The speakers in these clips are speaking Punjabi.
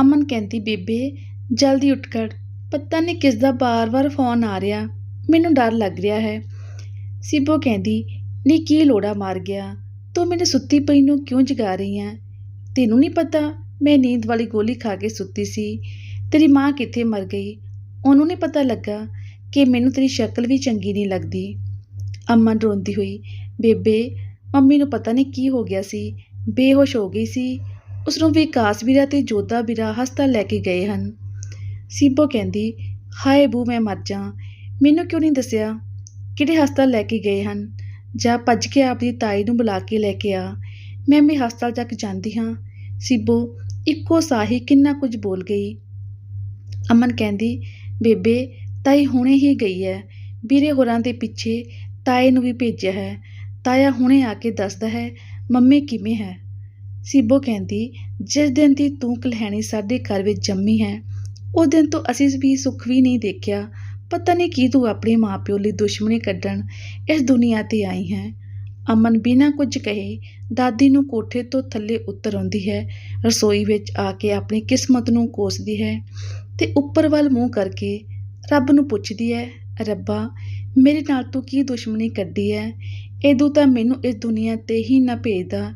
ਅਮਨ ਕਹਿੰਦੀ, ਬੇਬੇ, ਜਲਦੀ ਉੱਠ ਖੜ ਪਤਾ ਨਹੀਂ ਕਿਸ ਦਾ ਬਾਰ-ਬਾਰ ਫੋਨ ਆ ਰਿਹਾ। ਮੈਨੂੰ ਡਰ ਲੱਗ ਰਿਹਾ ਹੈ। ਸਿਬੋ ਕਹਿੰਦੀ, ਨੀ, ਕੀ ਲੋੜਾ ਮਾਰ ਗਿਆ? ਤੂੰ ਮੈਨੂੰ ਸੁੱਤੀ ਪਈ ਨੂੰ ਕਿਉਂ ਜਗਾ ਰਹੀ ਹੈ ਤੈਨੂੰ ਨਹੀਂ ਪਤਾ, ਮੈਂ ਨੀਂਦ ਵਾਲੀ ਗੋਲੀ ਖਾ ਕੇ ਸੁੱਤੀ ਸੀ। ਤੇਰੀ ਮਾਂ ਕਿੱਥੇ ਮਰ ਗਈ? ਉਹਨੂੰ ਨਹੀਂ ਪਤਾ ਲੱਗਾ ਕਿ ਮੈਨੂੰ ਤੇਰੀ ਸ਼ਕਲ ਵੀ ਚੰਗੀ ਨਹੀਂ ਲੱਗਦੀ। ਅਮਨ ਰੋਂਦੀ ਹੋਈ, ਬੇਬੇ, ਮੰਮੀ ਨੂੰ ਪਤਾ ਨਹੀਂ ਕੀ ਹੋ ਗਿਆ ਸੀ? ਬੇਹੋਸ਼ ਹੋ ਗਈ ਸੀ। ਉਸ ਨੂੰ ਵਿਕਾਸ ਵੀਰਾ ਤੇ ਜੋਦਾ ਵੀਰਾ ਹਸਪਤਾਲ ਲੈ ਕੇ ਗਏ ਹਨ। ਸੀਬੋ ਕਹਿੰਦੀ, ਹਾਏ ਬੂ, ਮੈਂ ਮਰ ਜਾ। ਮੈਨੂੰ ਕਿਉਂ ਨਹੀਂ ਦੱਸਿਆ? ਕਿਹੜੇ ਹਸਪਤਾਲ ਲੈ ਕੇ ਗਏ ਹਨ? ਜਾ ਭੱਜ ਕੇ ਆਪਦੀ ਤਾਈ ਨੂੰ ਬੁਲਾ ਕੇ ਲੈ ਕੇ ਆ। ਮੈਂ ਵੀ ਹਸਪਤਾਲ ਤੱਕ ਜਾਂਦੀ ਹਾਂ। ਸੀਬੋ ਇੱਕੋ ਸਾਹੀ ਕਿੰਨਾ ਕੁਝ ਬੋਲ ਗਈ। ਅਮਨ ਕਹਿੰਦੀ, ਬੇਬੇ, ਤਾਈ ਹੁਣੇ ਹੀ ਗਈ ਹੈ ਵੀਰੇ ਹੋਰਾਂ ਦੇ ਪਿੱਛੇ ਤਾਏ ਨੂੰ ਵੀ ਭੇਜਿਆ ਹੈ। ਤਾਇਆ ਹੁਣੇ ਆ ਕੇ ਦੱਸਦਾ ਹੈ, ਮੰਮੀ ਕਿਵੇਂ ਹੈ? ਸੀਬੋ ਕਹਿੰਦੀ, ਜਿਸ ਦਿਨ ਦੀ ਤੂੰ ਕਲਹਿਣੀ ਸਾਡੇ ਘਰ ਵਿੱਚ ਜੰਮੀ ਹੈ, ਉਹ ਦਿਨ ਤੋਂ ਅਸੀਂ ਵੀ ਸੁੱਖ ਵੀ ਨਹੀਂ ਦੇਖਿਆ। ਪਤਾ ਨਹੀਂ ਕੀ ਤੂੰ ਆਪਣੇ ਮਾਪਿਓ ਲਈ ਦੁਸ਼ਮਣੀ ਕੱਢਣ ਇਸ ਦੁਨੀਆ ਤੇ ਆਈ ਹੈ। ਅਮਨ ਬਿਨਾਂ ਕੁਝ ਕਹੇ ਦਾਦੀ ਨੂੰ ਕੋਠੇ ਤੋਂ ਥੱਲੇ ਉਤਰ ਆਉਂਦੀ ਹੈ, ਰਸੋਈ ਵਿੱਚ ਆ ਕੇ ਆਪਣੀ ਕਿਸਮਤ ਨੂੰ ਕੋਸਦੀ ਹੈ ਤੇ ਉੱਪਰ ਵੱਲ ਮੂੰਹ ਕਰਕੇ ਰੱਬ ਨੂੰ ਪੁੱਛਦੀ ਹੈ, ਰੱਬਾ, ਮੇਰੇ ਨਾਲ ਤੂੰ ਕੀ ਦੁਸ਼ਮਣੀ ਕੱਢੀ ਹੈ? ਇਦੋਂ ਤਾਂ ਮੈਨੂੰ ਇਸ ਦੁਨੀਆ ਤੇ ਹੀ ਨਾ ਭੇਜਦਾ।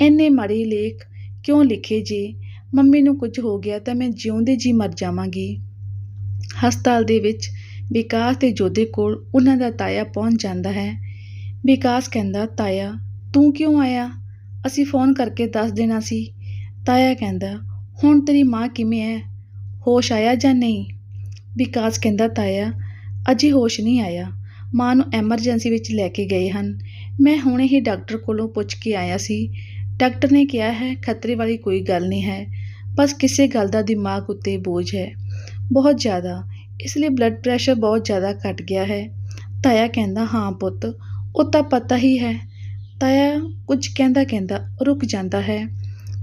ਇੰਨੇ ਮਾੜੇ ਲੇਖ ਕਿਉਂ ਲਿਖੇ ਜੇ? ਮੰਮੀ ਨੂੰ ਕੁਝ ਹੋ ਗਿਆ ਤਾਂ ਮੈਂ ਜਿਉਂਦੇ ਜੀ ਮਰ ਜਾਵਾਂਗੀ। ਹਸਪਤਾਲ ਦੇ ਵਿੱਚ ਵਿਕਾਸ ਤੇ ਜੋਦੇ ਕੋਲ ਉਹਨਾਂ ਦਾ ਤਾਇਆ ਪਹੁੰਚ ਜਾਂਦਾ ਹੈ। ਵਿਕਾਸ ਕਹਿੰਦਾ, ਤਾਇਆ, ਤੂੰ ਕਿਉਂ ਆਇਆ? ਅਸੀਂ ਫੋਨ ਕਰਕੇ ਦੱਸ ਦੇਣਾ ਸੀ। ਤਾਇਆ ਕਹਿੰਦਾ, ਹੁਣ ਤੇਰੀ ਮਾਂ ਕਿਵੇਂ ਹੈ? ਹੋਸ਼ ਆਇਆ ਜਾਂ ਨਹੀਂ? ਵਿਕਾਸ ਕਹਿੰਦਾ, ਤਾਇਆ, ਅਜੇ ਹੋਸ਼ ਨਹੀਂ ਆਇਆ। ਮਾਂ ਨੂੰ ਐਮਰਜੈਂਸੀ ਵਿੱਚ ਲੈ ਕੇ ਗਏ ਹਨ। ਮੈਂ ਹੁਣੇ ਹੀ ਡਾਕਟਰ ਕੋਲੋਂ ਪੁੱਛ ਕੇ ਆਇਆ ਸੀ। ਡਾਕਟਰ ਨੇ ਕਿਹਾ ਹੈ, ਖਤਰੇ ਵਾਲੀ ਕੋਈ ਗੱਲ ਨਹੀਂ ਹੈ, ਬਸ ਕਿਸੇ ਗੱਲ ਦਾ ਦਿਮਾਗ ਉੱਤੇ ਬੋਝ ਹੈ। ਬਹੁਤ ਜ਼ਿਆਦਾ, ਇਸ ਲਈ ਬਲੱਡ ਪ੍ਰੈਸ਼ਰ ਬਹੁਤ ਜ਼ਿਆਦਾ ਘਟ ਗਿਆ ਹੈ। ਤਾਇਆ ਕਹਿੰਦਾ, ਹਾਂ ਪੁੱਤ, ਉਹ ਤਾਂ ਪਤਾ ਹੀ ਹੈ। ਤਾਇਆ ਕੁਝ ਕਹਿੰਦਾ ਕਹਿੰਦਾ ਰੁਕ ਜਾਂਦਾ ਹੈ।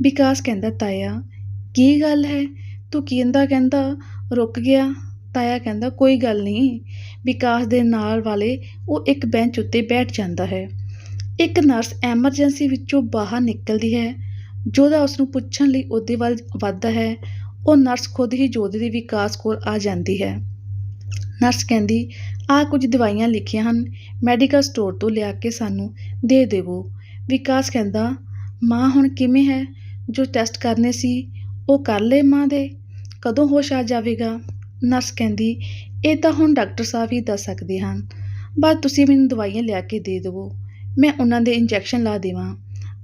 ਵਿਕਾਸ ਕਹਿੰਦਾ, ਤਾਇਆ, ਕੀ ਗੱਲ ਹੈ? ਤੂੰ ਕਹਿੰਦਾ ਕਹਿੰਦਾ ਰੁਕ ਗਿਆ? ਤਾਇਆ ਕਹਿੰਦਾ, ਕੋਈ ਗੱਲ ਨਹੀਂ। ਵਿਕਾਸ ਦੇ ਨਾਲ ਵਾਲੇ ਉਹ ਇੱਕ ਬੈਂਚ ਉੱਤੇ ਬੈਠ ਜਾਂਦਾ ਹੈ। ਇੱਕ ਨਰਸ ਐਮਰਜੈਂਸੀ ਵਿੱਚੋਂ ਬਾਹਰ ਨਿਕਲਦੀ ਹੈ ਜੋਦਾ ਉਸ ਨੂੰ ਪੁੱਛਣ ਲਈ ਉਹਦੇ ਵੱਲ ਵੱਧਦਾ ਹੈ, ਉਹ ਨਰਸ ਖੁਦ ਹੀ ਜੋਦੇ ਦੇ ਵਿਕਾਸ ਕੋਲ ਆ ਜਾਂਦੀ ਹੈ। ਨਰਸ ਕਹਿੰਦੀ ਆ ਕੁਝ ਦਵਾਈਆਂ ਲਿਖੀਆਂ ਹਨ ਮੈਡੀਕਲ ਸਟੋਰ ਤੋਂ ਲਿਆ ਕੇ ਸਾਨੂੰ ਦੇ ਦੇਵੋ। ਵਿਕਾਸ ਕਹਿੰਦਾ, ਮਾਂ ਹੁਣ ਕਿਵੇਂ ਹੈ? ਜੋ ਟੈਸਟ ਕਰਨੇ ਸੀ, ਉਹ ਕਰ ਲਏ ਮਾਂ ਦੇ? ਕਦੋਂ ਹੋਸ਼ ਆ ਜਾਵੇਗਾ? ਨਰਸ ਕਹਿੰਦੀ, ਇਹ ਤਾਂ ਹੁਣ ਡਾਕਟਰ ਸਾਹਿਬ ਹੀ ਦੱਸ ਸਕਦੇ ਹਨ, ਬਸ ਤੁਸੀਂ ਮੈਨੂੰ ਦਵਾਈਆਂ ਲਿਆ ਕੇ ਦੇ ਦੇਵੋ। ਮੈਂ ਉਹਨਾਂ ਦੇ ਇੰਜੈਕਸ਼ਨ ਲਾ ਦੇਵਾਂ।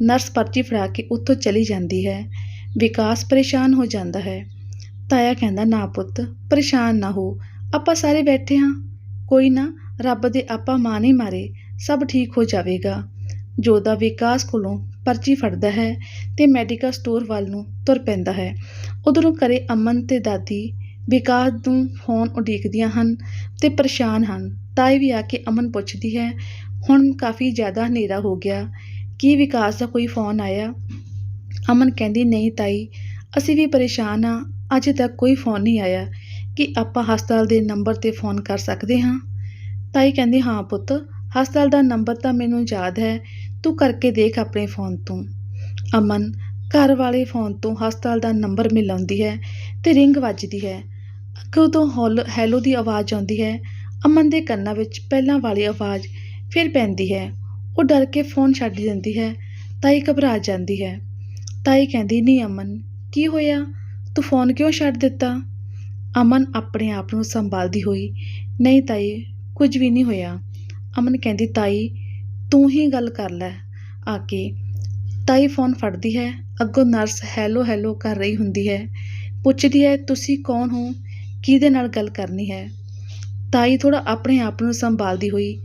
ਨਰਸ ਪਰਚੀ ਫੜਾ ਕੇ ਉੱਥੋਂ ਚਲੀ ਜਾਂਦੀ ਹੈ। ਵਿਕਾਸ ਪਰੇਸ਼ਾਨ ਹੋ ਜਾਂਦਾ ਹੈ। ਤਾਇਆ ਕਹਿੰਦਾ, ਨਾ ਪੁੱਤ, ਪਰੇਸ਼ਾਨ ਨਾ ਹੋ। ਆਪਾਂ ਸਾਰੇ ਬੈਠੇ ਹਾਂ ਕੋਈ ਨਾ, ਰੱਬ ਦੇ ਆਪਾਂ ਮਾਂ ਨਹੀਂ ਮਾਰੇ, ਸਭ ਠੀਕ ਹੋ ਜਾਵੇਗਾ। ਜੋਦਾ ਵਿਕਾਸ ਕੋਲੋਂ ਪਰਚੀ ਫੜਦਾ ਹੈ ਤੇ ਮੈਡੀਕਲ ਸਟੋਰ ਵੱਲ ਨੂੰ ਤੁਰ ਪੈਂਦਾ ਹੈ। ਉਧਰੋਂ ਘਰੇ ਅਮਨ ਤੇ ਦਾਦੀ ਵਿਕਾਸ ਨੂੰ ਫੋਨ ਉਡੀਕਦੀਆਂ ਹਨ ਤੇ ਪਰੇਸ਼ਾਨ ਹਨ। ਤਾਈ ਵੀ ਆ ਕੇ ਅਮਨ ਪੁੱਛਦੀ ਹੈ ਹੁਣ ਕਾਫੀ ਜ਼ਿਆਦਾ ਹਨੇਰਾ ਹੋ ਗਿਆ। ਕੀ ਵਿਕਾਸ ਦਾ ਕੋਈ ਫੋਨ ਆਇਆ? ਅਮਨ ਕਹਿੰਦੀ, ਨਹੀਂ ਤਾਈ, ਅਸੀਂ ਵੀ ਪਰੇਸ਼ਾਨ ਆ ਅਜੇ ਤੱਕ ਕੋਈ ਫੋਨ ਨਹੀਂ ਆਇਆ ਕਿ ਆਪਾਂ ਹਸਪਤਾਲ ਦੇ ਨੰਬਰ ਤੇ ਫੋਨ ਕਰ ਸਕਦੇ ਹਾਂ। ਤਾਈ ਕਹਿੰਦੀ, ਹਾਂ ਪੁੱਤ, ਹਸਪਤਾਲ ਦਾ ਨੰਬਰ ਤਾਂ ਮੈਨੂੰ ਯਾਦ ਹੈ। ਤੂੰ ਕਰਕੇ ਦੇਖ ਆਪਣੇ ਫੋਨ ਤੋਂ। ਅਮਨ, ਘਰ ਵਾਲੇ ਫੋਨ ਤੋਂ ਹਸਪਤਾਲ ਦਾ ਨੰਬਰ ਮਿਲਾਉਂਦੀ ਹੈ ਤੇ ਰਿੰਗ ਵੱਜਦੀ ਹੈ। ਅੱਗੋਂ ਤੋਂ ਹੌਲ, ਹੈਲੋ ਦੀ ਆਵਾਜ਼ ਆਉਂਦੀ ਹੈ। ਅਮਨ ਦੇ ਕੰਨਾਂ ਵਿੱਚ ਪਹਿਲਾਂ ਵਾਲੀ ਆਵਾਜ਼ ਫਿਰ ਪੈਂਦੀ ਹੈ। ਉਹ ਡਰ ਕੇ ਫੋਨ ਛੱਡ ਦਿੰਦੀ ਹੈ, ਤਾਈ ਘਬਰਾ ਜਾਂਦੀ ਹੈ। ਤਾਈ ਕਹਿੰਦੀ, ਨਹੀਂ ਅਮਨ, ਕੀ ਹੋਇਆ? ਤੂੰ ਫੋਨ ਕਿਉਂ ਛੱਡ ਦਿੱਤਾ? ਅਮਨ ਆਪਣੇ ਆਪ ਨੂੰ ਸੰਭਾਲਦੀ ਹੋਈ, ਨਹੀਂ ਤਾਈ, ਕੁਝ ਵੀ ਨਹੀਂ ਹੋਇਆ। ਅਮਨ ਕਹਿੰਦੀ, ਤਾਈ, ਤੂੰ ਹੀ ਗੱਲ ਕਰ ਲੈ। ਆ ਕੇ ਤਾਈ ਫੋਨ ਫੜਦੀ ਹੈ। ਅੱਗੋਂ ਨਰਸ ਹੈਲੋ ਹੈਲੋ ਕਰ ਰਹੀ ਹੁੰਦੀ ਹੈ। ਪੁੱਛਦੀ ਹੈ, ਤੁਸੀਂ ਕੌਣ ਹੋ? ਕਿਹਦੇ ਨਾਲ ਗੱਲ ਕਰਨੀ ਹੈ? ਤਾਈ ਥੋੜਾ ਆਪਣੇ ਆਪ ਨੂੰ ਸੰਭਾਲਦੀ ਹੋਈ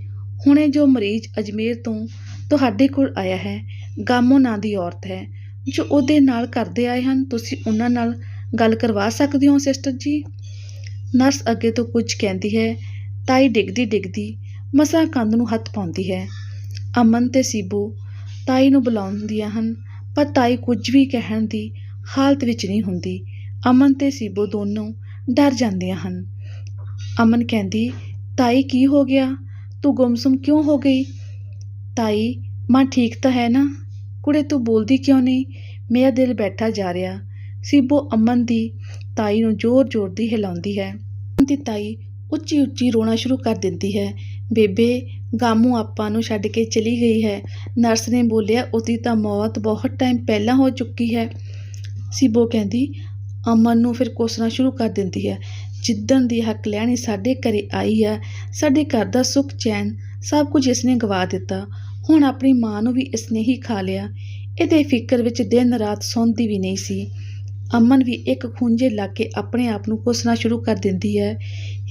ਹੁਣੇ ਜੋ ਮਰੀਜ਼ ਅਜਮੇਰ ਤੋਂ ਤੁਹਾਡੇ ਕੋਲ ਆਇਆ ਹੈ, ਗਾਮੋ ਨਾਂ ਦੀ ਔਰਤ ਹੈ। ਜੋ ਉਹਦੇ ਨਾਲ ਕਰਦੇ ਆਏ ਹਨ, ਤੁਸੀਂ ਉਹਨਾਂ ਨਾਲ ਗੱਲ ਕਰਵਾ ਸਕਦੇ ਹੋ, ਸਿਸਟਰ ਜੀ? ਨਰਸ ਅੱਗੇ ਤੋਂ ਕੁਝ ਕਹਿੰਦੀ ਹੈ, ਤਾਈ ਡਿੱਗਦੀ ਡਿੱਗਦੀ ਮਸਾਂ ਕੰਧ ਨੂੰ ਹੱਥ ਪਾਉਂਦੀ ਹੈ। ਅਮਨ ਤੇ ਸੀਬੂ ਤਾਈ ਨੂੰ ਬੁਲਾਉਂਦੀਆਂ ਹਨ, ਪਰ ਤਾਈ ਕੁਝ ਵੀ ਕਹਿਣ ਦੀ ਹਾਲਤ ਵਿੱਚ ਨਹੀਂ ਹੁੰਦੀ। ਅਮਨ ਤੇ ਸੀਬੂ ਦੋਨੋਂ ਡਰ ਜਾਂਦੀਆਂ ਹਨ। ਅਮਨ ਕਹਿੰਦੀ, ਤਾਈ, ਕੀ ਹੋ ਗਿਆ? ਤੂੰ ਗੁੰਮਸੁਮ ਕਿਉਂ ਹੋ ਗਈ? ਤਾਈ, ਮਾਂ ਠੀਕ ਤਾਂ ਹੈ ਨਾ? ਕੁੜੇ ਤੂੰ ਬੋਲਦੀ ਕਿਉਂ ਨਹੀਂ? ਮੇਰਾ ਦਿਲ ਬੈਠਾ ਜਾ ਰਿਹਾ। ਸੀਬੋ ਅਮਨ ਦੀ ਤਾਈ ਨੂੰ ਜ਼ੋਰ-ਜ਼ੋਰ ਦੀ ਹਿਲਾਉਂਦੀ ਹੈ। ਅਮਨ ਦੀ ਤਾਈ ਉੱਚੀ-ਉੱਚੀ ਰੋਣਾ ਸ਼ੁਰੂ ਕਰ ਦਿੰਦੀ ਹੈ। ਬੇਬੇ, ਗਾਮੂ ਆਪਾਂ ਨੂੰ ਛੱਡ ਕੇ ਚਲੀ ਗਈ ਹੈ। ਨਰਸ ਨੇ ਬੋਲਿਆ, ਉਹਦੀ ਤਾਂ ਮੌਤ ਬਹੁਤ ਟਾਈਮ ਪਹਿਲਾਂ ਹੋ ਚੁੱਕੀ ਹੈ। ਸੀਬੋ ਕਹਿੰਦੀ, ਅਮਨ ਨੂੰ ਫਿਰ ਕੋਸਣਾ ਸ਼ੁਰੂ ਕਰ ਦਿੰਦੀ ਹੈ। ਜਿੱਦਣ ਦੀ ਹੱਕ ਲੈਣੀ ਸਾਡੇ ਘਰੇ ਆਈ ਆ ਸਾਡੇ ਘਰ ਦਾ ਸੁੱਖ ਚੈਨ ਸਭ ਕੁਝ ਇਸਨੇ ਗਵਾ ਦਿੱਤਾ। ਹੁਣ ਆਪਣੀ ਮਾਂ ਨੂੰ ਵੀ ਇਸਨੇ ਹੀ ਖਾ ਲਿਆ। ਇਹਦੇ ਫਿਕਰ ਵਿੱਚ ਦਿਨ ਰਾਤ ਸੌਂਦੀ ਵੀ ਨਹੀਂ ਸੀ। ਅਮਨ ਵੀ ਇੱਕ ਖੂੰਜੇ ਲਾ ਕੇ ਆਪਣੇ ਆਪ ਨੂੰ ਕੋਸਣਾ ਸ਼ੁਰੂ ਕਰ ਦਿੰਦੀ ਹੈ।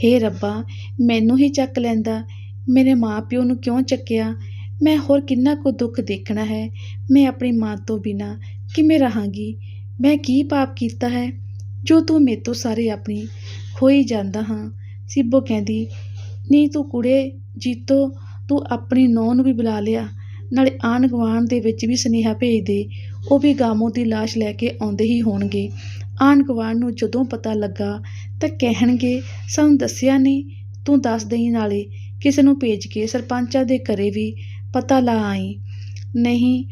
ਹੇ ਰੱਬਾ, ਮੈਨੂੰ ਹੀ ਚੱਕ ਲੈਂਦਾ। ਮੇਰੇ ਮਾਪਿਓ ਨੂੰ ਕਿਉਂ ਚੱਕਿਆ? ਮੈਂ ਹੋਰ ਕਿੰਨਾ ਕੁ ਦੁੱਖ ਦੇਖਣਾ ਹੈ। ਮੈਂ ਆਪਣੀ ਮਾਂ ਤੋਂ ਬਿਨਾ ਕਿਵੇਂ ਰਹਾਂਗੀ? ਮੈਂ ਕੀ ਪਾਪ ਕੀਤਾ ਹੈ? ਜੋ ਤੂੰ ਮੇਰੇ ਤੋਂ ਸਾਰੇ ਆਪਣੀ ਖੋਈ ਜਾਂਦਾ ਹਾਂ। ਸਿੱਬੋ ਕਹਿੰਦੀ ਨਹੀਂ ਤੂੰ ਕੁੜੇ, ਜੀਤੋ, ਤੂੰ ਆਪਣੀ ਨੌਂ ਨੂੰ ਵੀ ਬੁਲਾ ਲਿਆ। ਨਾਲੇ ਆਂਢ ਗੁਆਂਢ ਦੇ ਵਿੱਚ ਵੀ ਸੁਨੇਹਾ ਭੇਜ ਦੇ। ਉਹ ਵੀ ਗਾਮੋ ਦੀ ਲਾਸ਼ ਲੈ ਕੇ ਆਉਂਦੇ ਹੀ ਹੋਣਗੇ। ਆਂਢ ਗੁਆਂਢ ਨੂੰ ਜਦੋਂ ਪਤਾ ਲੱਗਾ ਤਾਂ ਕਹਿਣਗੇ, ਸਾਨੂੰ ਦੱਸਿਆ ਨਹੀਂ ਤੂੰ ਦੱਸ ਦੇਈ ਨਾਲੇ। ਕਿਸੇ ਨੂੰ ਭੇਜ ਕੇ ਸਰਪੰਚਾਂ ਦੇ ਘਰੇ ਵੀ ਪਤਾ ਲਾ ਆਈ। ਨਹੀਂ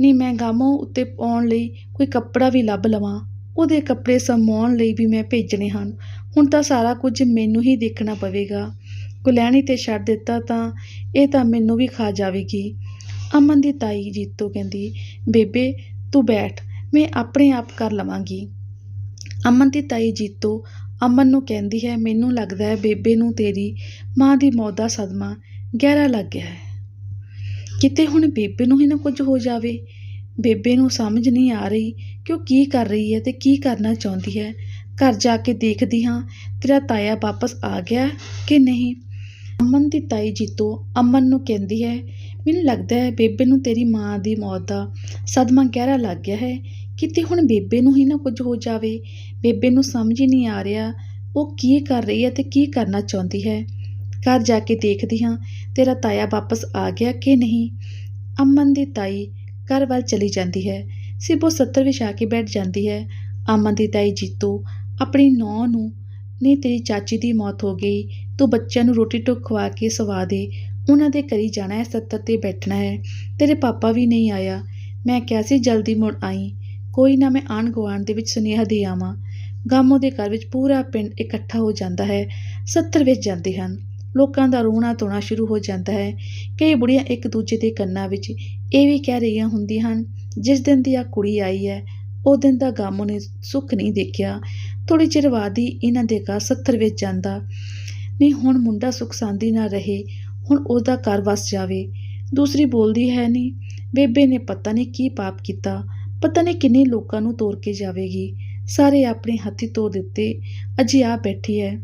ਨਹੀਂ ਮੈਂ ਗਾਮੋ ਉੱਤੇ ਪਾਉਣ ਲਈ ਕੋਈ ਕੱਪੜਾ ਵੀ ਲੱਭ ਲਵਾਂ। ਉਹਦੇ ਕੱਪੜੇ ਸਮਾਉਣ ਲਈ ਵੀ ਮੈਂ ਭੇਜਣੇ ਹਨ। ਹੁਣ ਤਾਂ ਸਾਰਾ ਕੁਝ ਮੈਨੂੰ ਹੀ ਦੇਖਣਾ ਪਵੇਗਾ। ਗੁਲੈਣੀ ਤੇ ਛੱਡ ਦਿੱਤਾ ਤਾਂ ਇਹ ਤਾਂ ਮੈਨੂੰ ਵੀ ਖਾ ਜਾਵੇਗੀ। ਅਮਨ ਦੀ ਤਾਈ ਜੀਤੋ ਕਹਿੰਦੀ, ਬੇਬੇ, ਤੂੰ ਬੈਠ, ਮੈਂ ਆਪਣੇ ਆਪ ਕਰ ਲਵਾਂਗੀ। ਅਮਨ ਦੀ ਤਾਈ ਜੀਤੋ ਅਮਨ ਨੂੰ ਕਹਿੰਦੀ ਹੈ, ਮੈਨੂੰ ਲੱਗਦਾ ਹੈ ਬੇਬੇ ਨੂੰ ਤੇਰੀ ਮਾਂ ਦੀ ਮੌਤ ਦਾ ਸਦਮਾ ਗਹਿਰਾ ਲੱਗ ਗਿਆ ਹੈ। ਕਿਤੇ ਹੁਣ ਬੇਬੇ ਨੂੰ ਹੀ ਨਾ ਕੁਝ ਹੋ ਜਾਵੇ। ਬੇਬੇ ਨੂੰ ਸਮਝ ਨਹੀਂ ਆ ਰਹੀ ਕਿ ਉਹ ਕੀ ਕਰ ਰਹੀ ਹੈ ਤੇ ਕੀ ਕਰਨਾ ਚਾਹੁੰਦੀ ਹੈ। ਘਰ ਜਾ ਕੇ ਦੇਖਦੀ ਹਾਂ, ਤੇਰਾ ਤਾਇਆ ਵਾਪਸ ਆ ਗਿਆ ਕਿ ਨਹੀਂ? ਅਮਨ ਦੀ ਤਾਈ ਜੀਤੋ ਅਮਨ ਨੂੰ ਕਹਿੰਦੀ ਹੈ, ਮੈਨੂੰ ਲੱਗਦਾ ਹੈ ਬੇਬੇ ਨੂੰ ਤੇਰੀ ਮਾਂ ਦੀ ਮੌਤ ਦਾ ਸਦਮਾ ਗਹਿਰਾ ਲੱਗ ਗਿਆ ਹੈ। ਕਿਤੇ ਹੁਣ ਬੇਬੇ ਨੂੰ ਹੀ ਨਾ ਕੁਝ ਹੋ ਜਾਵੇ। ਬੇਬੇ ਨੂੰ ਸਮਝ ਹੀ ਨਹੀਂ ਆ ਰਿਹਾ ਉਹ ਕੀ ਕਰ ਰਹੀ ਹੈ ਤੇ ਕੀ ਕਰਨਾ ਚਾਹੁੰਦੀ ਹੈ। ਘਰ ਜਾ ਕੇ ਦੇਖਦੀ ਹਾਂ, ਤੇਰਾ ਤਾਇਆ ਵਾਪਸ ਆ ਗਿਆ ਕਿ ਨਹੀਂ? ਅਮਨ ਦੀ ਤਾਈ ਘਰ ਵੱਲ ਚਲੀ ਜਾਂਦੀ ਹੈ। ਸਿਬੋ ਸੱਤਰ ਵਿਛਾ ਕੇ ਬੈਠ ਜਾਂਦੀ ਹੈ। ਅਮਨ ਦੀ ਤਾਈ ਜੀਤੋ, ਆਪਣੀ ਨੌਂ, ਨੂੰ ਨਹੀਂ ਤੇਰੀ ਚਾਚੀ ਦੀ ਮੌਤ ਹੋ ਗਈ। ਤੂੰ ਬੱਚਿਆਂ ਨੂੰ ਰੋਟੀ ਟੁੱਕ ਖਵਾ ਕੇ ਸਵਾ ਦੇ। ਉਹਨਾਂ ਦੇ ਘਰੀ ਜਾਣਾ ਹੈ ਸੱਤਰ ਤੇ ਬੈਠਣਾ ਹੈ। ਤੇਰੇ ਪਾਪਾ ਵੀ ਨਹੀਂ ਆਇਆ। ਮੈਂ ਕਿਹਾ ਸੀ, ਜਲਦੀ ਮੁੜ ਆਈ। ਕੋਈ ਨਾ, ਮੈਂ ਆਣ ਗੁਆਂਢ ਦੇ ਵਿੱਚ ਸੁਨੇਹਾ ਦੇ ਆਵਾਂ। ਗਾਮੋ ਦੇ ਘਰ ਵਿੱਚ ਪੂਰਾ ਪਿੰਡ ਇਕੱਠਾ ਹੋ ਜਾਂਦਾ ਹੈ। ਸੱਤਰ ਵਿੱਚ ਜਾਂਦੇ ਹਨ। ਲੋਕਾਂ ਦਾ ਰੋਣਾ ਧੋਣਾ ਸ਼ੁਰੂ ਹੋ ਜਾਂਦਾ ਹੈ। ਕਈ ਬੁੜੀਆਂ ਇੱਕ ਦੂਜੇ ਦੇ ਕੰਨਾਂ ਵਿੱਚ ਇਹ ਵੀ ਕਹਿ ਰਹੀਆਂ ਹੁੰਦੀਆਂ ਹਨ, ਜਿਸ ਦਿਨ ਦੀ ਆ ਕੁੜੀ ਆਈ ਹੈ, ਉਹ ਦਿਨ ਦਾ ਗਾਮੋ ਨੇ ਸੁੱਖ ਨਹੀਂ ਦੇਖਿਆ। ਥੋੜੀ ਚਿਰ ਬਾਅਦ ਹੀ ਇਹਨਾਂ ਦੇ ਘਰ ਸੱਤਰ ਵਿੱਚ ਜਾਂਦਾ। ਨਹੀਂ ਹੁਣ ਮੁੰਡਾ ਸੁੱਖ ਸਾਂਦੀ ਨਾ ਰਹੇ, ਹੁਣ ਉਹਦਾ ਘਰ ਵਸ ਜਾਵੇ। ਦੂਸਰੀ ਬੋਲਦੀ ਹੈ ਨਹੀਂ ਬੇਬੇ ਨੇ ਪਤਾ ਨਹੀਂ ਕੀ ਪਾਪ ਕੀਤਾ। ਪਤਾ ਨਹੀਂ ਕਿੰਨੇ ਲੋਕਾਂ ਨੂੰ ਤੋੜ ਕੇ ਜਾਵੇਗੀ। ਸਾਰੇ ਆਪਣੇ ਹੱਥੀ ਤੋੜ ਦਿੱਤੇ, ਅਜੇ ਆ ਬੈਠੀ ਹੈ।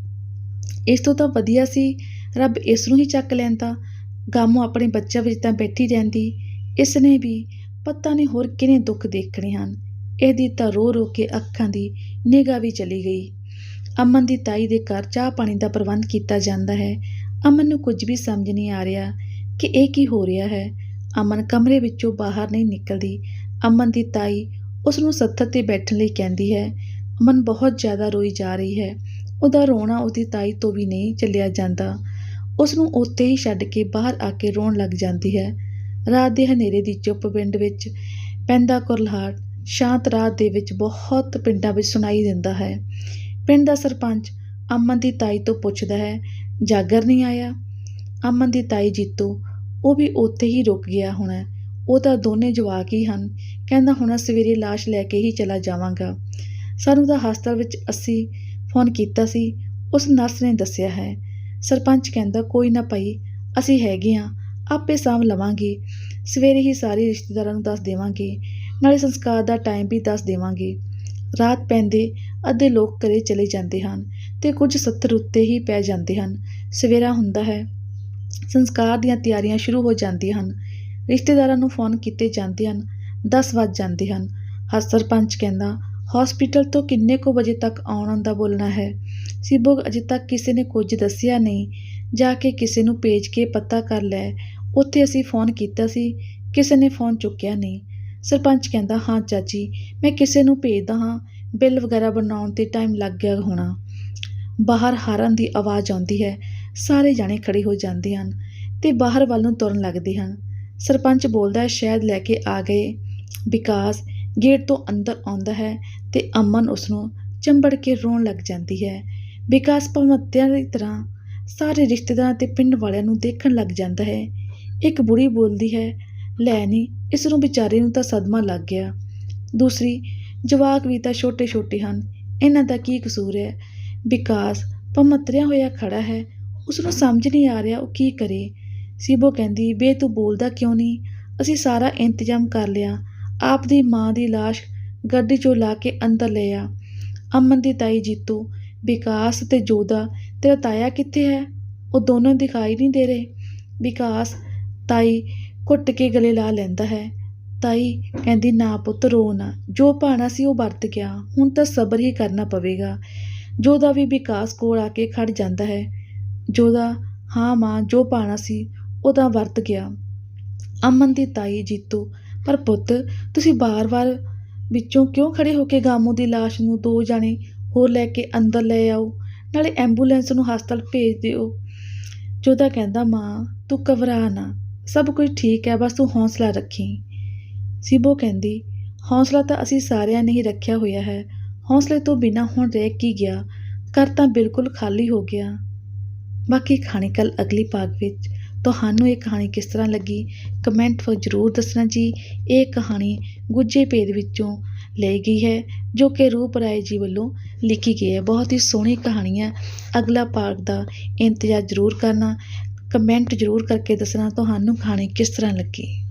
ਇਸ ਤੋਂ ਤਾਂ ਵਧੀਆ ਸੀ ਰੱਬ ਇਸ ਨੂੰ ਹੀ ਚੱਕ ਲੈਂਦਾ। ਗਾਮੋ ਆਪਣੇ ਬੱਚਿਆਂ ਵਿੱਚ ਤਾਂ ਬੈਠੀ ਰਹਿੰਦੀ। ਇਸ ਨੇ ਵੀ ਪਤਾ ਨਹੀਂ ਹੋਰ ਕਿੰਨੇ ਦੁੱਖ ਦੇਖਣੇ ਹਨ। ਇਹਦੀ ਤਾਂ ਰੋ ਰੋ ਕੇ ਅੱਖਾਂ ਦੀ ਨਿਗਾਹ ਵੀ ਚਲੀ ਗਈ। ਅਮਨ ਦੀ ਤਾਈ ਦੇ ਘਰ ਚਾਹ ਪਾਣੀ ਦਾ ਪ੍ਰਬੰਧ ਕੀਤਾ ਜਾਂਦਾ ਹੈ। ਅਮਨ ਨੂੰ ਕੁਝ ਵੀ ਸਮਝ ਨਹੀਂ ਆ ਰਿਹਾ ਕਿ ਇਹ ਕੀ ਹੋ ਰਿਹਾ ਹੈ। ਅਮਨ ਕਮਰੇ ਵਿੱਚੋਂ ਬਾਹਰ ਨਹੀਂ ਨਿਕਲਦੀ। ਅਮਨ ਦੀ ਤਾਈ ਉਸ ਨੂੰ ਸੱਥਰ ਤੇ ਬੈਠਣ ਲਈ ਕਹਿੰਦੀ ਹੈ, ਅਮਨ ਬਹੁਤ ਜ਼ਿਆਦਾ ਰੋਈ ਜਾ ਰਹੀ ਹੈ। ਉਹਦਾ ਰੋਣਾ ਉਹਦੀ ਤਾਈ ਤੋਂ ਵੀ ਨਹੀਂ ਚੱਲਿਆ ਜਾਂਦਾ। ਉਸ ਨੂੰ ਉੱਥੇ ਹੀ ਛੱਡ ਕੇ ਬਾਹਰ ਆ ਕੇ ਰੋਣ ਲੱਗ ਜਾਂਦੀ ਹੈ। ਰਾਤ ਦੇ ਹਨੇਰੇ ਦੀ ਚੁੱਪ ਪਿੰਡ ਵਿੱਚ ਪੈਂਦਾ ਕੁਰਲਹਾਟ ਸ਼ਾਂਤ ਰਾਤ ਦੇ ਵਿੱਚ ਬਹੁਤ ਪਿੰਡਾਂ ਵਿੱਚ ਸੁਣਾਈ ਦਿੰਦਾ ਹੈ। ਪਿੰਡ ਦਾ ਸਰਪੰਚ ਅਮਨ ਦੀ ਤਾਈ ਤੋਂ ਪੁੱਛਦਾ ਹੈ, ਜਾਗਰ ਨਹੀਂ ਆਇਆ? ਅਮਨ ਦੀ ਤਾਈ ਜੀਤੋ, ਉਹ ਵੀ ਉੱਥੇ ਹੀ ਰੁਕ ਗਿਆ ਹੋਣਾ। ਉਹ ਤਾਂ ਦੋਨੇ ਜਵਾਕ ਹੀ ਹਨ। ਕਹਿੰਦਾ, ਹੁਣ ਸਵੇਰੇ ਲਾਸ਼ ਲੈ ਕੇ ਹੀ ਚਲਾ ਜਾਵਾਂਗਾ। ਸਾਨੂੰ ਤਾਂ ਹਸਪਤਾਲ ਵਿੱਚ ਅਸੀਂ ਫੋਨ ਕੀਤਾ ਸੀ। ਉਸ ਨਰਸ ਨੇ ਦੱਸਿਆ ਹੈ ਸਰਪੰਚ ਕਹਿੰਦਾ, ਕੋਈ ਨਾ ਭਾਈ, ਅਸੀਂ ਹੈਗੇ ਆ ਆਪੇ ਸਾਂਭ ਲਵਾਂਗੇ। ਸਵੇਰੇ ਹੀ ਸਾਰੇ ਰਿਸ਼ਤੇਦਾਰਾਂ ਨੂੰ ਦੱਸ ਦੇਵਾਂਗੇ, ਨਾਲੇ ਸੰਸਕਾਰ ਦਾ ਟਾਈਮ ਵੀ ਦੱਸ ਦੇਵਾਂਗੇ। ਰਾਤ ਪੈਂਦੇ ਅੱਧੇ ਲੋਕ ਘਰੇ ਚਲੇ ਜਾਂਦੇ ਹਨ ਤੇ ਕੁਝ ਸੱਤਰ ਉੱਤੇ ਹੀ ਪੈ ਜਾਂਦੇ ਹਨ। ਸਵੇਰਾ ਹੁੰਦਾ ਹੈ। ਸੰਸਕਾਰ ਦੀਆਂ ਤਿਆਰੀਆਂ ਸ਼ੁਰੂ ਹੋ ਜਾਂਦੀਆਂ ਹਨ। ਰਿਸ਼ਤੇਦਾਰਾਂ ਨੂੰ ਫੋਨ ਕੀਤੇ ਜਾਂਦੇ ਹਨ 10 ਵੱਜ ਜਾਂਦੇ ਹਨ। ਹਰ ਸਰਪੰਚ ਕਹਿੰਦਾ ਹਸਪੀਟਲ ਤੋਂ ਕਿੰਨੇ ਕੁ ਵਜੇ ਤੱਕ ਆਉਣ ਦਾ ਬੋਲਣਾ ਹੈ? ਸਿਬੋ, ਅਜੇ ਤੱਕ ਕਿਸੇ ਨੇ ਕੁਝ ਦੱਸਿਆ ਨਹੀਂ। ਜਾ ਕੇ ਕਿਸੇ ਨੂੰ ਭੇਜ ਕੇ ਪਤਾ ਕਰ ਲੈ। ਉੱਥੇ ਅਸੀਂ ਫੋਨ ਕੀਤਾ ਸੀ। ਕਿਸੇ ਨੇ ਫੋਨ ਚੁੱਕਿਆ ਨਹੀਂ। ਸਰਪੰਚ ਕਹਿੰਦਾ, ਹਾਂ ਚਾਚੀ, ਮੈਂ ਕਿਸੇ ਨੂੰ ਭੇਜਦਾ ਹਾਂ। ਬਿੱਲ ਵਗੈਰਾ ਬਣਾਉਣ ਤੇ ਟਾਈਮ ਲੱਗ ਗਿਆ ਹੋਣਾ। ਬਾਹਰ ਹਾਰਨ ਦੀ ਆਵਾਜ਼ ਆਉਂਦੀ ਹੈ। ਸਾਰੇ ਜਾਣੇ ਖੜੇ ਹੋ ਜਾਂਦੇ ਹਨ ਤੇ ਬਾਹਰ ਵੱਲ ਨੂੰ ਤੁਰਨ ਲੱਗਦੇ ਹਨ। ਸਰਪੰਚ ਬੋਲਦਾ ਹੈ, ਸ਼ਾਇਦ ਲੈ ਕੇ ਆ ਗਏ। ਵਿਕਾਸ ਗੇਟ ਤੋਂ ਅੰਦਰ ਆਉਂਦਾ ਹੈ ਤੇ ਅਮਨ ਉਸ ਨੂੰ ਚੰਬੜ ਕੇ ਰੋਣ ਲੱਗ ਜਾਂਦੀ ਹੈ। ਵਿਕਾਸ ਭਮੱਤਿਆਂ ਦੀ ਤਰ੍ਹਾਂ ਸਾਰੇ ਰਿਸ਼ਤੇਦਾਰਾਂ ਤੇ ਪਿੰਡ ਵਾਲਿਆਂ ਨੂੰ ਦੇਖਣ ਲੱਗ ਜਾਂਦਾ ਹੈ। ਇੱਕ ਬੁੜੀ ਬੋਲਦੀ ਹੈ, ਲੈ ਨਹੀਂ ਇਸ ਨੂੰ ਵਿਚਾਰੇ ਨੂੰ ਤਾਂ ਸਦਮਾ ਲੱਗ ਗਿਆ। ਦੂਸਰੀ, ਜਵਾਕ ਵੀ ਤਾਂ ਛੋਟੇ ਛੋਟੇ ਹਨ, ਇਹਨਾਂ ਦਾ ਕੀ ਕਸੂਰ ਹੈ? ਵਿਕਾਸ ਭਮੱਤਰਿਆ ਹੋਇਆ ਖੜਾ ਹੈ ਉਸ ਨੂੰ ਸਮਝ ਨਹੀਂ ਆ ਰਿਹਾ, ਉਹ ਕੀ ਕਰੇ? ਸੀਬੋ ਕਹਿੰਦੀ, ਬੇ, ਤੂੰ ਬੋਲਦਾ ਕਿਉਂ ਨਹੀਂ ਅਸੀਂ ਸਾਰਾ ਇੰਤਜ਼ਾਮ ਕਰ ਲਿਆ ਆਪ ਦੀ ਮਾਂ ਦੀ ਲਾਸ਼ ਗੱਡੀ 'ਚੋਂ ਲਾ ਕੇ ਅੰਦਰ ਲੈ ਆ। ਅਮਨ ਦੀ ਤਾਈ ਜੀਤੂ, ਵਿਕਾਸ ਤੇ ਜੋਦਾ ਤੇਰਾ ਤਾਇਆ ਕਿੱਥੇ ਹੈ? ਉਹ ਦੋਨੋਂ ਦਿਖਾਈ ਨਹੀਂ ਦੇ ਰਹੇ। ਵਿਕਾਸ ਤਾਈ ਘੁੱਟ ਕੇ ਗਲੇ ਲਾ ਲੈਂਦਾ ਹੈ। ਤਾਈ ਕਹਿੰਦੀ, ਨਾ ਪੁੱਤ, ਰੋ ਨਾ। ਜੋ ਭਾਣਾ ਸੀ ਉਹ ਵਰਤ ਗਿਆ ਹੁਣ ਤਾਂ ਸਬਰ ਹੀ ਕਰਨਾ ਪਵੇਗਾ। ਜੋਦਾ ਵੀ ਵਿਕਾਸ ਕੋਲ ਆ ਕੇ ਖੜ ਜਾਂਦਾ ਹੈ। ਜੋਦਾ ਹਾਂ ਮਾਂ, ਜੋ ਭਾਣਾ ਸੀ, ਉਹ ਤਾਂ ਵਰਤ ਗਿਆ ਅਮਨ ਦੀ ਤਾਈ ਜੀਤੂ ਪਰ ਪੁੱਤ, ਤੁਸੀਂ ਬਾਰ-ਬਾਰ ਵਿੱਚੋਂ ਕਿਉਂ ਖੜੇ ਹੋ ਕੇ ਗਾਮੂ ਦੀ ਲਾਸ਼ ਨੂੰ ਦੋ ਜਾਣੇ ਹੋਰ ਲੈ ਕੇ ਅੰਦਰ ਲੈ ਆਓ? ਨਾਲੇ ਐਂਬੂਲੈਂਸ ਨੂੰ ਹਸਪਤਾਲ ਭੇਜ ਦਿਓ। ਜੋਦਾ ਕਹਿੰਦਾ, ਮਾਂ, ਤੂੰ ਘਬਰਾ ਨਾ। ਸਭ ਕੁਝ ਠੀਕ ਹੈ, ਬਸ ਤੂੰ ਹੌਸਲਾ ਰੱਖੀ। ਸਿਬੋ ਕਹਿੰਦੀ, ਹੌਸਲਾ ਤਾਂ ਅਸੀਂ ਸਾਰਿਆਂ ਨੇ ਹੀ ਰੱਖਿਆ ਹੋਇਆ ਹੈ। ਹੌਸਲੇ ਤੋਂ ਬਿਨਾ ਹੁਣ ਰਹਿ ਕੀ ਗਿਆ? ਘਰ ਤਾਂ ਬਿਲਕੁਲ ਖਾਲੀ ਹੋ ਗਿਆ। ਬਾਕੀ ਕਹਾਣੀ ਕੱਲ ਅਗਲੀ ਭਾਗ ਵਿੱਚ ਤੁਹਾਨੂੰ ਇਹ ਕਹਾਣੀ ਕਿਸ ਤਰ੍ਹਾਂ ਲੱਗੀ? ਕਮੈਂਟ ਵਿੱਚ ਜ਼ਰੂਰ ਦੱਸਣਾ ਜੀ। ਇਹ ਕਹਾਣੀ ਗੁੱਜੇ ਭੇਦ ਵਿੱਚੋਂ ਲਈ ਗਈ ਹੈ, ਜੋ ਕਿ ਰੂਪ ਰਾਏ ਜੀ ਵੱਲੋਂ ਲਿਖੀ ਗਈ ਹੈ। ਬਹੁਤ ਹੀ ਸੋਹਣੀ ਕਹਾਣੀ ਹੈ। ਅਗਲਾ ਭਾਗ ਦਾ ਇੰਤਜ਼ਾਰ ਜ਼ਰੂਰ ਕਰਨਾ। ਕਮੈਂਟ ਜ਼ਰੂਰ ਕਰਕੇ ਦੱਸਣਾ ਤੁਹਾਨੂੰ ਕਹਾਣੀ ਕਿਸ ਤਰ੍ਹਾਂ ਲੱਗੀ।